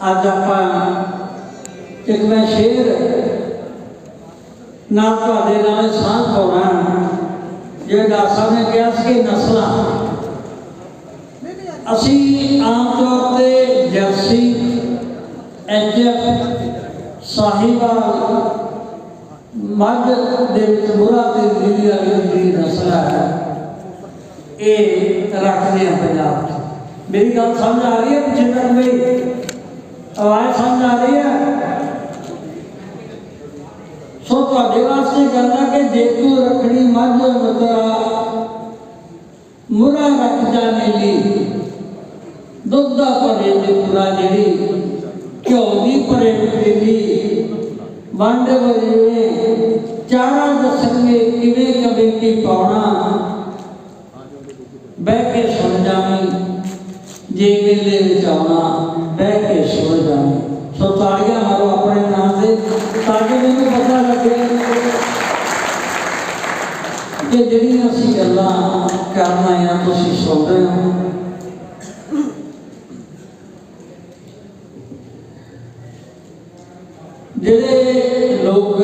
ਅੱਜ ਆਪਾਂ ਇੱਕ ਮੈਂ ਸ਼ੇਰ ਨਾਲ ਤੁਹਾਡੇ ਨਾਲ ਸਾਂਝ ਪਾਉਣਾ ਜਿਹੜਾ ਸਾਹਿਬ ਨੇ ਕਿਹਾ ਸੀ ਕਿ ਨਸਲਾਂ, ਅਸੀਂ ਆਮ ਤੌਰ ਤੇ ਜਰਸੀ ਐਚਐਫ ਸਾਹੀਵਾਲ ਮੱਝ ਦੇ ਵਿੱਚ ਮੁਰਾ ਤੇ ਨੀਲੀ ਵਾਲੀ ਜਿਹੜੀ ਨਸਲ ਹੈ, ਇਹ ਰੱਖਦੇ ਆ ਪੰਜਾਬ 'ਚ। ਮੇਰੀ ਗੱਲ ਸਮਝ ਆ ਰਹੀ ਹੈ ਪਿੱਛੇ ਤੱਕ ਆਵਾਜ਼ ਸਮਝ ਆ ਰਹੀ ਹੈ ਸੋ ਤੁਹਾਡੇ ਵਾਸਤੇ ਗੱਲ ਹੈ ਕਿ ਜੇ ਤੂੰ ਰੱਖਣੀ ਮੱਝ ਮਤਰਾ ਮੁਰਾ ਰੱਖ ਜਾ ਨੀਲੀ ਦੁੱਧ ਦਾ ਭਰੇ ਤੇ ਪੂਰਾ ਜਿਹੜੀ ਘਿਓ ਦੀ ਭਰੇ ਪੀਲੀ ਵੰਡ ਵਜੇ ਚਾਰਾ ਦੱਸਣਗੇ ਕਿਵੇਂ ਕਦੇ ਕੀ ਪਾਉਣਾ ਬਹਿ ਕੇ ਸੁਣ ਜਾਵੀਂ ਜੇ ਵੇਲੇ ਵਿੱਚ ਆਉਣਾ, ਬਹਿ ਕੇ ਸੁਣ ਜਾਵੀਂ ਸੋ ਤਾੜੀਆਂ ਮਾਰੋ ਆਪਣੇ ਨਾਮ ਤੇ ਤਾਂ ਕਿ ਮੈਨੂੰ ਪਤਾ ਲੱਗੇ। ਕਿ ਜਿਹੜੀਆਂ ਅਸੀਂ ਗੱਲਾਂ ਕਰਨਾ ਆ ਤੁਸੀਂ ਸੁਣ ਰਹੇ ਹੋ। ਜਿਹੜੇ ਲੋਕ